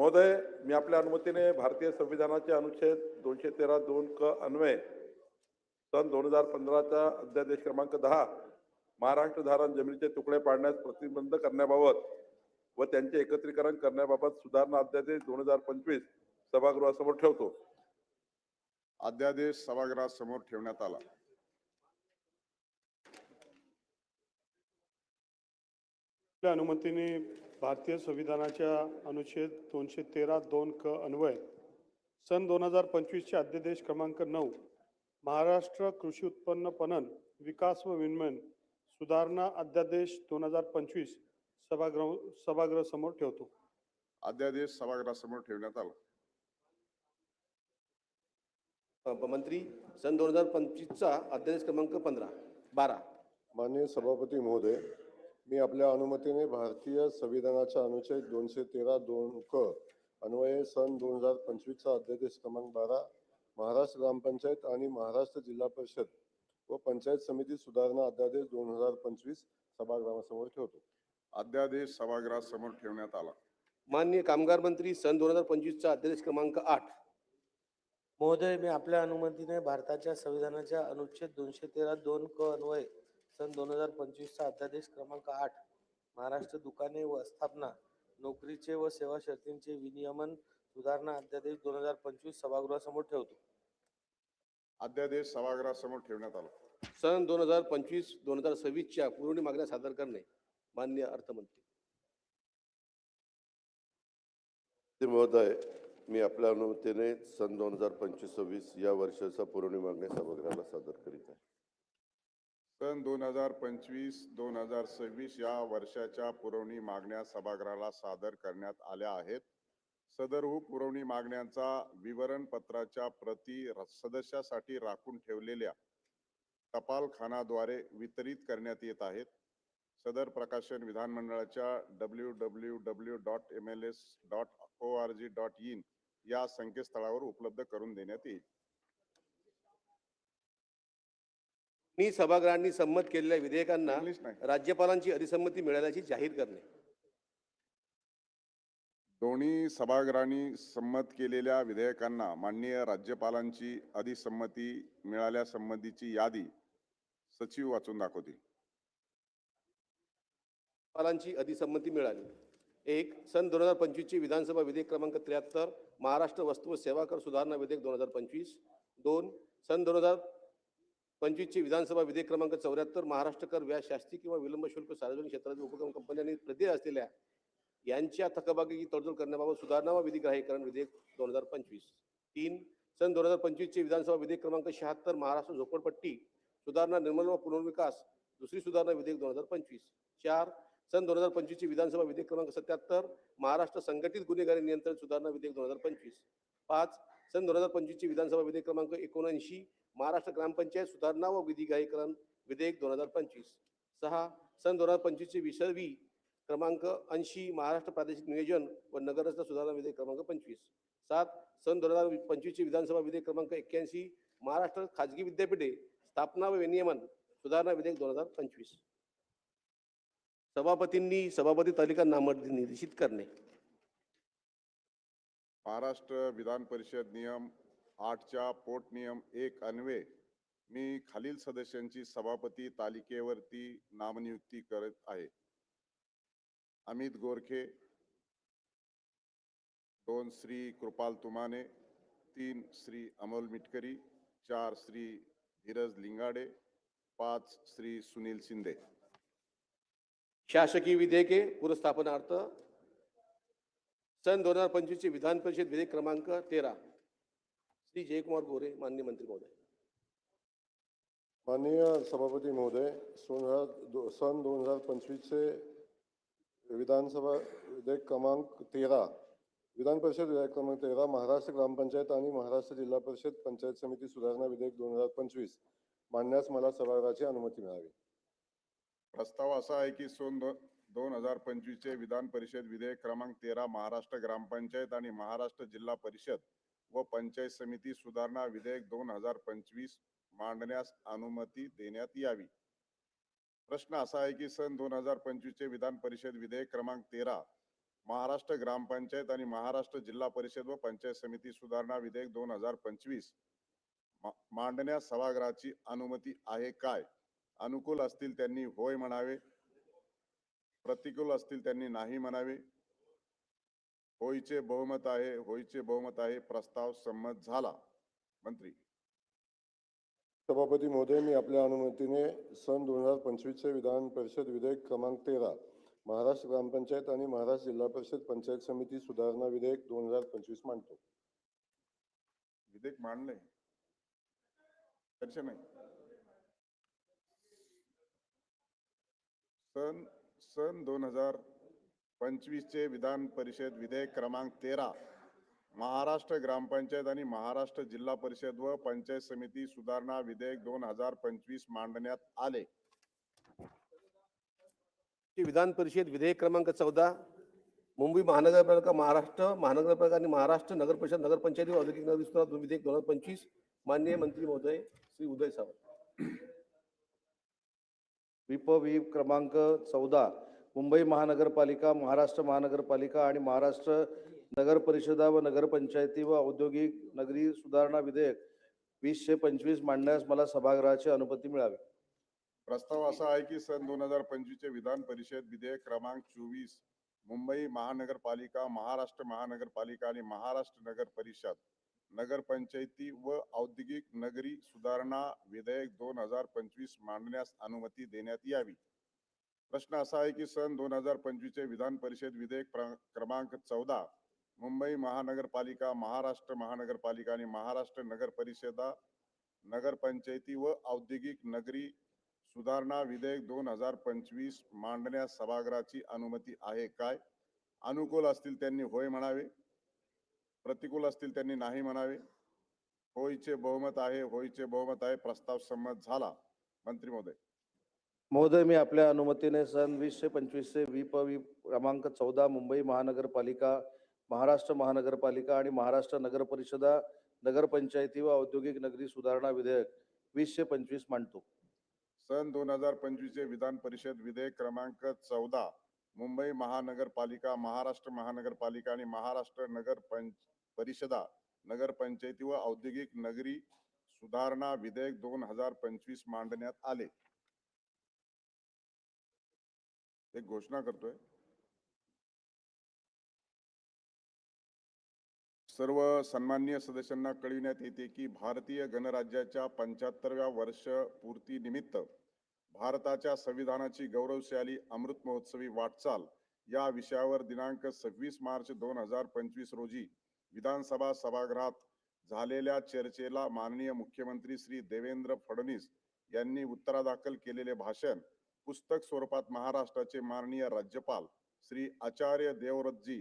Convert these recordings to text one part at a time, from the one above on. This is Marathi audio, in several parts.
महोदय मी आपल्या अनुमतीने भारतीय संविधानाचे अनुच्छेद दोनशे तेरा दोन क अन्वये सन दोन हजार पंधराचा अध्यादेश क्रमांक दहा महाराष्ट्र धारण जमिनीचे तुकडे पाडण्यास प्रतिबंध करण्याबाबत व त्यांचे एकत्रीकरण करण्याबाबत सुधारणा अध्यादेश दोन हजार पंचवीस सभागृहासमोर ठेवतो. अध्यादेश सभागृहासमोर ठेवण्यात आला. आपल्या अनुमतीने भारतीय संविधानाच्या अनुच्छेद दोनशे तेरा दोन क अन्वय सन दोन हजार पंचवीसचे अध्यादेश क्रमांक नऊ महाराष्ट्र कृषी उत्पन्न पणन विकास व विनिमय सुधारणा अध्यादेश दोन हजार पंचवीस सभागृह सभागृह समोर ठेवतो. अध्यादेश सभागृहासमोर ठेवण्यात आला. मंत्री सन दोन हजार पंचवीसचा अध्यादेश क्रमांक पंधरा बारा. माननीय सभापती महोदय मी आपल्या अनुमतीने भारतीय संविधानाच्या अनुच्छेद दोनशे तेरा दोन क अन्वये सन दोन हजार पंचवीसचा अध्यादेश क्रमांक बारा महाराष्ट्र ग्रामपंचायत आणि महाराष्ट्र जिल्हा परिषद व पंचायत समिती सुधारणा अध्यादेश दोन हजार पंचवीस सभागृहासमोर ठेवतो. अध्यादेश सभागृहासमोर ठेवण्यात आला. माननीय कामगार मंत्री सन दोन हजार पंचवीसचा अध्यादेश क्रमांक आठ. महोदय मी आपल्या अनुमतीने भारताच्या संविधानाच्या अनुच्छेद दोनशे तेरा दोन क अन्वये सन दोन हजार पंचवीसचा अध्यादेश क्रमांक आठ महाराष्ट्र दुकाने व स्थापना नोकरीचे व सेवा शर्तींचे विनियमन सुधारणा अध्यादेश दोन हजार पंचवीस सभागृहासमोर ठेवतो. अध्यादेश सभागृहासमोर ठेवण्यात आला. सन दोन हजार पंचवीस दोन हजार सव्वीसच्या पुरवणी मागण्या सादर करणे मान्य अर्थमंत्री. ते महोदय मी आपल्या अनुमतीने सन दोन हजार पंचवीस सव्वीस या वर्षाचा पुरवणी मागण्या सभागृहाला सादर करीत आहे. सन दोन हजार पंचवीस दोन हजार सव्वीस या वर्षाच्या पुरवणी मागण्या सभागृहाला सादर करण्यात आल्या आहेत. सदरहू हो पुरवणी मागण्यांचा विवरण पत्राच्या प्रती सदस्यासाठी राखून ठेवलेल्या टपालखानाद्वारे वितरित करण्यात येत आहेत. सदर प्रकाशन विधानमंडळाच्या W W W dot M L S dot O R G dot in या संकेतस्थळावर उपलब्ध करून देण्यात येईल. मी सभागृहांनी संमत केलेल्या विधेयकांना राज्यपालांची अधिसंमती मिळाल्याची जाहीर करणे. दोन्ही सभागृहांनी संमत केलेल्या विधेयकांना माननीय राज्यपालांची अधिसंमती मिळाल्यासंबंधीची यादी सचिव वाचून दाखवतील. राज्यपालांची अधिसंमती मिळाली. एक सन दोन हजार पंचवीसची विधानसभा विधेयक क्रमांक त्र्याहत्तर महाराष्ट्र वस्तू व सेवा कर सुधारणा विधेयक दोन हजार पंचवीस. दोन सन दोन हजार पंचवीसचे विधानसभा विधेयक क्रमांक चौऱ्याहत्तर महाराष्ट्र कर व्याज शास्ती किंवा विलंब शुल्क सार्वजनिक क्षेत्रातील उपक्रम कंपन्यांनी प्रदेय असलेल्या यांच्या थकबाकी तडजोड करण्याबाबत सुधारणा व विधिग्राहीकरण विधेयक दोन हजार पंचवीस. तीन सन दोन हजार पंचवीसचे विधानसभा विधेयक क्रमांक शहात्तर महाराष्ट्र झोपडपट्टी सुधारणा निर्मल व पुनर्विकास दुसरी सुधारणा विधेयक दोन हजार पंचवीस. चार सन दोन हजार पंचवीसची विधानसभा विधेयक क्रमांक सत्याहत्तर महाराष्ट्र संघटित गुन्हेगारी नियंत्रण सुधारणा विधेयक दोन हजार पंचवीस. पाच सन दोन हजार पंचवीसची विधानसभा विधेयक क्रमांक एकोणऐंशी महाराष्ट्र ग्रामपंचायत सुधारणा व विधिग्राहीकरण विधेयक दोन हजार पंचवीस. सहा सन दोन हजार पंचवीसचे विसर्वी क्रमांक ऐंशी महाराष्ट्र प्रादेशिक नियोजन व नगररचना सुधारणा विधेयक क्रमांक पंचवीस. सात सन दोन हजार पंचवीसचे विधानसभा विधेयक क्रमांक एक्क्याऐंशी महाराष्ट्र खाजगी विद्यापीठे स्थापना व विनियमन सुधारणा विधेयक दोन हजार पंचवीस. सभापतींनी सभापती तालिका नामनिर्देशित करणे. महाराष्ट्र विधान परिषद नियम आठच्या पोट नियम एक अन्वये मी खालील सदस्यांची सभापती तालिकेवरती नामनियुक्ती करत आहे. अमित गोरखे दोन श्री कृपाल तुमाने तीन श्री अमोल मिटकरी चार श्री धीरज लिंगाडे पाच श्री सुनील शिंदे. शासकीय विधेयके पुरस्थापनार्थ सन दोन हजार पंचवीसचे विधान परिषद विधेयक क्रमांक तेरा. श्री जयकुमार गोरे मान्य मंत्री महोदय. माननीय सभापती महोदय सोन हजार दो सन दोन हजार पंचवीसचे विधानसभा विधेयक क्रमांक तेरा. विधान परिषद विधेयक क्रमांक तेरा महाराष्ट्र ग्रामपंचायत आणि महाराष्ट्र जिल्हा परिषद पंचायत समिती सुधारणा विधेयक दोन हजार पंचवीस. मांडण्यास मला सभागृहाची अनुमती मिळावी. प्रस्ताव असा आहे की सन दो दोन हजार पंचवीसचे विधान परिषद विधेयक क्रमांक तेरा महाराष्ट्र ग्रामपंचायत आणि महाराष्ट्र जिल्हा परिषद व पंचायत समिती सुधारणा विधेयक दोन हजार पंचवीस मांडण्यास अनुमती देण्यात यावी. प्रश्न असा आहे की सन दोन हजार पंचवीसचे विधान परिषद विधेयक क्रमांक तेरा महाराष्ट्र ग्रामपंचायत आणि महाराष्ट्र जिल्हा परिषद व पंचायत समिती सुधारणा विधेयक दोन हजार पंचवीस मांडण्यास सभागृहाची अनुमती आहे काय? अनुकूल असतील त्यांनी होय म्हणावे. प्रतिकूल असतील त्यांनी नाही म्हणावे. होईचे बहुमत आहे होईचे बहुमत आहे प्रस्ताव संमत झाला. मंत्री. सभापती महोदय मी आपल्या अनुमतीने सन दोन हजार पंचवीसचे विधान परिषद विधेयक क्रमांक तेरा महाराष्ट्र ग्रामपंचायत आणि महाराष्ट्र जिल्हा परिषद पंचायत समिती सुधारणा विधेयक दोन हजार पंचवीस मांडतो. विधेयक मांडले नाही. सन सन दोन हजार पंचवीसचे विधान परिषद विधेयक क्रमांक तेरा महाराष्ट्र ग्रामपंचायत आणि महाराष्ट्र जिल्हा परिषद व पंचायत समिती सुधारणा विधेयक दोन हजार पंचवीस मांडण्यात आले. विधान परिषद विधेयक क्रमांक चौदा मुंबई महानगरपालिका महाराष्ट्र महानगरपालिका आणि महाराष्ट्र नगर परिषद नगरपंचायती व औद्योगिक नगर विस्तार विधेयक दोन हजार पंचवीस माननीय मंत्री महोदय श्री उदय सावंत. विप क्रमांक चौदा मुंबई महानगरपालिका महाराष्ट्र महानगरपालिका आणि महाराष्ट्र नगर परिषदा व नगरपंचायती व औद्योगिक नगरी सुधारणा विधेयक वीसशे पंचवीस मांडण्यास मला सभागृहाची अनुमती मिळावी. प्रस्ताव असा आहे की सन दोन हजार पंचवीसचे विधान परिषद विधेयक क्रमांक चोवीस मुंबई महानगरपालिका महाराष्ट्र महानगरपालिका आणि महाराष्ट्र नगर परिषद नगरपंचायती व औद्योगिक नगरी सुधारणा विधेयक दोन हजार पंचवीस मांडण्यास अनुमती देण्यात यावी. प्रश्न असा आहे की सन दोन हजार पंचवीसचे विधान परिषद विधेयक प्र- क्रमांक चौदा मुंबई महानगरपालिका महाराष्ट्र महानगरपालिका आणि महाराष्ट्र नगर परिषदा नगरपंचायती व औद्योगिक नगरी सुधारणा विधेयक दोन हजार पंचवीस मांडण्यास सभागृहाची अनुमती आहे काय? अनुकूल असतील त्यांनी होय म्हणावे. प्रतिकूल असतील त्यांनी नाही म्हणावे. होयचे बहुमत आहे होयचे बहुमत आहे प्रस्ताव संमत झाला. मंत्री महोदय. महोदय मी आपल्या अनुमतीने सन वीसशे पंचवीसचे विप विप क्रमांक चौदा मुंबई महानगरपालिका महाराष्ट्र महानगरपालिका आणि महाराष्ट्र नगर परिषदा नगरपंचायती व औद्योगिक नगरी सुधारणा विधेयक वीसशे पंचवीस मांडतो. सन दोन हजार पंचवीस चे विधान परिषद विधेयक क्रमांक चौदा. मुंबई महानगरपालिका महाराष्ट्र महानगरपालिका आणि महाराष्ट्र नगर पंच परिषदा नगरपंचायती व औद्योगिक नगरी सुधारणा विधेयक दोन हजार पंचवीस मांडण्यात आले. एक घोषणा करतोय. सर्व सन्मान्य सदस्यांना कळविण्यात येते की भारतीय गणराज्याच्या पंच्याहत्तरव्या वर्ष पूर्ती निमित्त भारताच्या संविधानाची गौरवशाली अमृत महोत्सवी वाटचाल या विषयावर दिनांक सव्वीस मार्च दोन हजार पंचवीस रोजी विधानसभा सभागृहात झालेल्या चर्चेला माननीय मुख्यमंत्री श्री देवेंद्र फडणवीस यांनी उत्तरादाखल केलेले भाषण पुस्तक स्वरूपात महाराष्ट्राचे माननीय राज्यपाल श्री आचार्य देवव्रतजी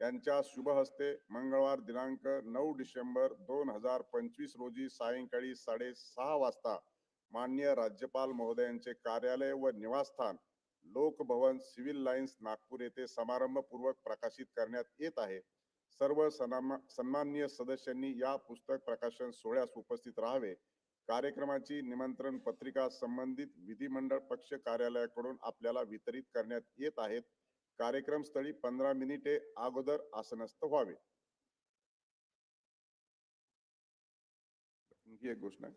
यांच्या शुभहस्ते मंगळवार दिनांक नऊ डिसेंबर दोन हजार पंचवीस रोजी सायंकाळी साडेसहा वाजता मान्य राज्यपाल महोदयांचे कार्यालय व निवासस्थान लोकभवन सिव्हिल लाईन्स नागपूर येथे समारंभपूर्वक प्रकाशित करण्यात येत आहे. सर्व सन्माननीय सदस्यांनी या पुस्तक प्रकाशन सोहळ्यास उपस्थित राहावे. कार्यक्रमाची निमंत्रण पत्रिका संबंधित विधिमंडळ पक्ष कार्यालयाकडून आपल्याला वितरित करण्यात येत आहेत. कार्यक्रम स्थळी पंधरा मिनिटे अगोदर आसनस्थ व्हावे. ही एक घोषणा.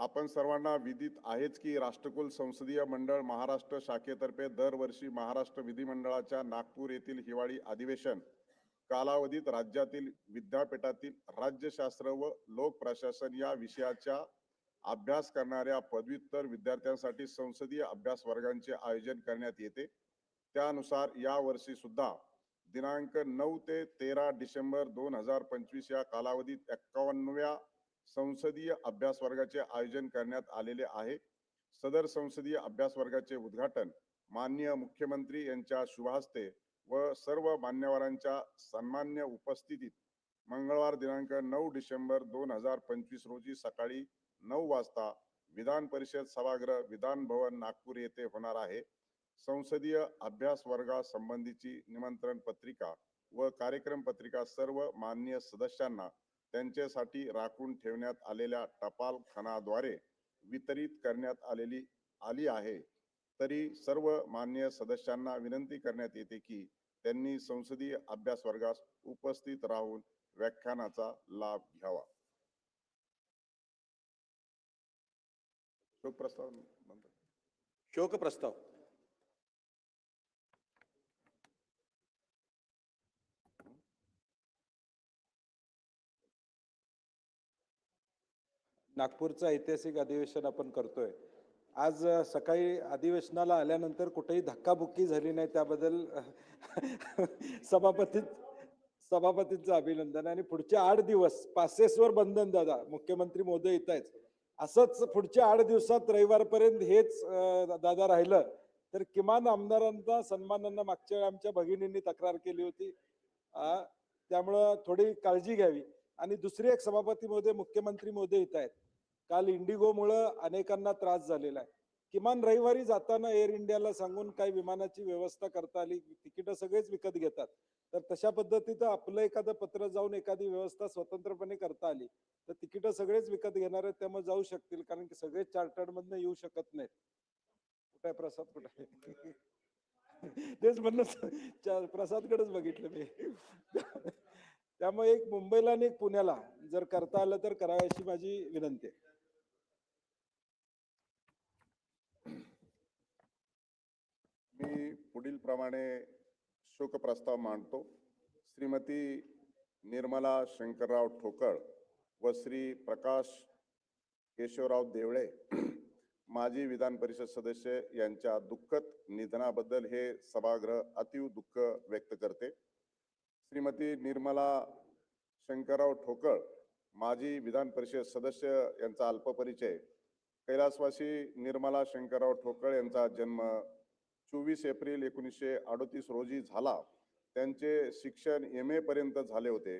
आपण सर्वांना विदित आहेच की राष्ट्रकुल संसदीय मंडळ महाराष्ट्र शाखेतर्फे दरवर्षी महाराष्ट्र विधिमंडळाच्या नागपूर येथील हिवाळी अधिवेशन कालावधीत राज्यातील विद्यापीठातील राज्यशास्त्र व लोक प्रशासन या विषयाच्या अभ्यास करणाऱ्या पदव्युत्तर विद्यार्थ्यांसाठी संसदीय अभ्यास वर्गांचे आयोजन करण्यात येते. त्यानुसार या वर्षी सुद्धा दिनांक नऊ ते तेरा डिसेंबर दोन हजार पंचवीस या कालावधीत एक्कावन्नव्या संसदीय अभ्यास वर्गाचे आयोजन करण्यात आलेले आहे. सदर संसदीय अभ्यास वर्गाचे उद्घाटन माननीय मुख्यमंत्री यांच्या शुभहस्ते व सर्व मान्यवरांच्या सन्मान्य उपस्थितीत मंगळवार दिनांक नऊ डिसेंबर दोन हजार पंचवीस रोजी सकाळी नऊ वाजता विधान परिषद सभागृह विधान भवन नागपूर येथे होणार आहे. संसदीय अभ्यास वर्गासंबंधीची निमंत्रण पत्रिका व कार्यक्रम पत्रिका सर्व मान्य सदस्यांना त्यांच्यासाठी राखून ठेवण्यात आलेल्या टपाल खानाद्वारे वितरित करण्यात आलेली आली आहे. तरी सर्व मान्य सदस्यांना विनंती करण्यात येते की त्यांनी संसदीय अभ्यास वर्गास उपस्थित राहून व्याख्यानाचा लाभ घ्यावा. शोक प्रस्ताव शोक प्रस्ताव नागपूरचं ऐतिहासिक अधिवेशन आपण करतोय. आज सकाळी अधिवेशनाला आल्यानंतर कुठेही धक्काबुक्की झाली नाही त्याबद्दल सभापती सभापतींचं अभिनंदन. आणि पुढचे आठ दिवस पासेसवर बंधन दादा मुख्यमंत्री मोदी येत आहेत. असंच पुढच्या आठ दिवसात रविवारपर्यंत हेच दादा राहिलं. तर किमान आमदारांचा सन्मानांना मागच्या वेळी आमच्या भगिनींनी तक्रार केली होती. त्यामुळं थोडी काळजी घ्यावी. आणि दुसरी एक सभापती मोदी मुख्यमंत्री मोदी येत आहेत. काल इंडिगोमुळं अनेकांना त्रास झालेला आहे. किमान रविवारी जाताना एअर इंडियाला सांगून काही विमानाची व्यवस्था करता आली तिकीट सगळेच विकत घेतात. तर तशा पद्धतीत आपलं एखादं पत्र जाऊन एखादी व्यवस्था स्वतंत्रपणे करता आली तर तिकीट सगळेच विकत घेणार आहेत त्यामुळे जाऊ शकतील कारण की सगळेच चार्टर्ड मधनं येऊ शकत नाहीत. कुठे आहे प्रसाद? कुठे तेच म्हणलं प्रसादकडेच बघितलं मी. त्यामुळे एक मुंबईला आणि एक पुण्याला जर करता आलं तर करावी अशी माझी विनंती आहे. मी पुढील प्रमाणे शोक प्रस्ताव मांडतो. श्रीमती निर्मला शंकरराव ठोकळ व श्री प्रकाश केशवराव देवळे माजी विधान परिषद सदस्य यांच्या दुःखद निधनाबद्दल हे सभागृह अतीव दुःख व्यक्त करते. श्रीमती निर्मला शंकरराव ठोकळ माजी विधान परिषद सदस्य यांचा अल्पपरिचय कैलासवासी निर्मला शंकरराव ठोकळ यांचा जन्म चोवीस एप्रिल एकोणीसशे अडोतीस रोजी झाला. त्यांचे शिक्षण एम ए पर्यंत झाले होते.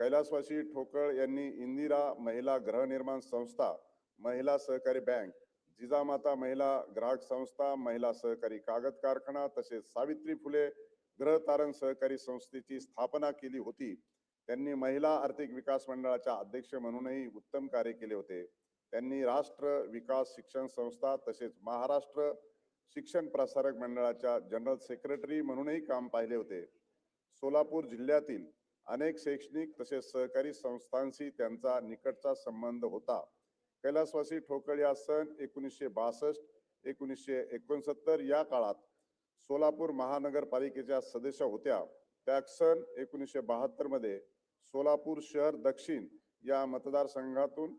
कैलासवासी ठोकळ यांनी इंदिरा महिला गृहनिर्माण संस्था महिला सहकारी बँक जिजामाता महिला ग्राहक संस्था महिला सहकारी कागद कारखाना तसेच सावित्री फुले गृहतारण सहकारी संस्थेची स्थापना केली होती. त्यांनी महिला आर्थिक विकास मंडळाच्या अध्यक्ष म्हणूनही उत्तम कार्य केले होते. त्यांनी राष्ट्र विकास शिक्षण संस्था तसेच महाराष्ट्र शिक्षण प्रसारक मंडळाच्या जनरल सेक्रेटरी म्हणूनही काम पाहिले होते. सोलापूर जिल्ह्यातील अनेक शैक्षणिक तसेच सहकारी संस्थांशी त्यांचा निकटचा संबंध होता. कैलासवासी ठोकळ या सन एकोणीसशे बासष्ट एकोणीसशे एकोणसत्तर या काळात सोलापूर महानगरपालिकेच्या सदस्य होत्या. त्या सन एकोणीसशे बहात्तरमध्ये सोलापूर शहर दक्षिण या मतदारसंघातून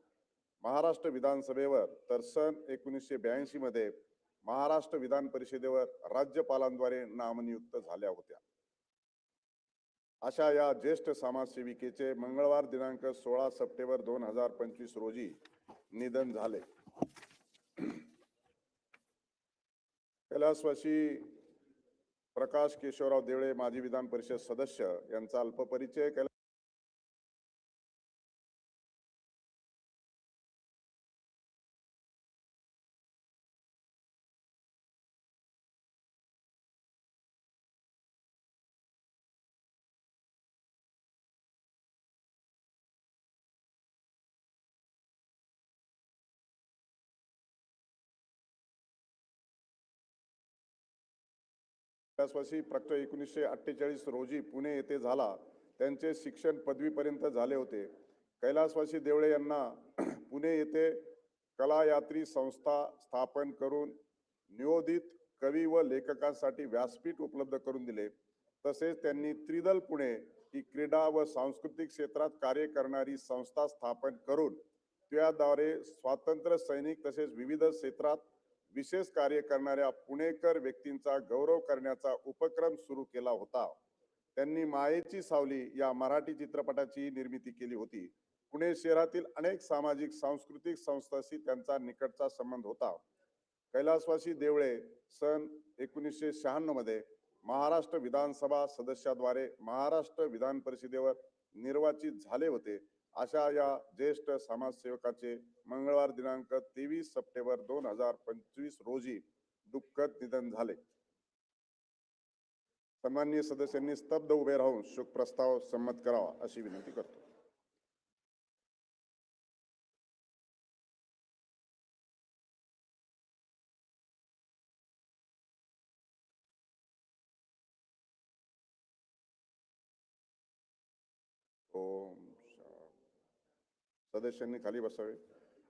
महाराष्ट्र विधानसभेवर तर सन एकोणीसशे ब्याऐंशी मध्ये महाराष्ट्र विधान परिषदेवर राज्यपालांद्वारे नामनियुक्त झाल्या होत्या. अशा या ज्येष्ठ समाजसेविकेचे मंगळवार दिनांक सोळा सप्टेंबर दोन हजार पंचवीस रोजी निधन झाले. कैलासवासी प्रकाश केशवराव देवळे माजी विधान परिषद सदस्य यांचा अल्पपरिचय केला. कैलासवासी प्रक्त एकोणीसशे अठ्ठेचाळीस रोजी पुणे येथे झाला. त्यांचे शिक्षण पदवीपर्यंत झाले होते. कैलासवासी देवळे यांना पुणे येथे कलायात्री संस्था स्थापन करून नियोदित कवी व लेखकांसाठी व्यासपीठ उपलब्ध करून दिले. तसेच त्यांनी त्रिदल पुणे ही क्रीडा व सांस्कृतिक क्षेत्रात कार्य करणारी संस्था स्थापन करून त्याद्वारे स्वातंत्र्य सैनिक तसेच विविध क्षेत्रात विशेष कार्य करणाऱ्या पुणेकर व्यक्तींचा गौरव करण्याचा उपक्रम सुरू केला होता. त्यांनी मायेची सावली या मराठी चित्रपटाची निर्मिती केली होती. पुणे शहरातील अनेक सामाजिक सांस्कृतिक संस्थांशी त्यांचा निकटचा संबंध होता. कैलासवासी देवळे सन एकोणीसशे शहाण्णवमध्ये महाराष्ट्र विधानसभा सदस्याद्वारे महाराष्ट्र विधान परिषदेवर निर्वाचित झाले होते. अशा या ज्येष्ठ समाजसेवकाचे मंगळवार दिनांक तेवीस सप्टेंबर दोन हजार पंचवीस रोजी दुःखद निधन झाले. सन्मान्य सदस्यांनी स्तब्ध उभे राहून शोक प्रस्ताव संमत करावा अशी विनंती करतो. सदस्यांनी खाली बसावे.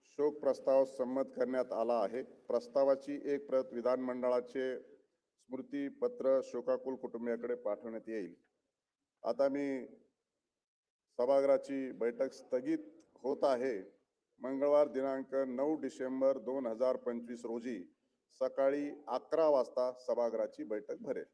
शोक प्रस्ताव संमत करण्यात आला आहे. प्रस्तावाची एक प्रत विधानमंडळाचे स्मृतीपत्र शोकाकुल कुटुंबियाकडे पाठवण्यात येईल. आता मी सभागृहाची बैठक स्थगित होत आहे. मंगळवार दिनांक नऊ डिसेंबर दोन हजार पंचवीस रोजी सकाळी अकरा वाजता सभागृहाची बैठक भरेल.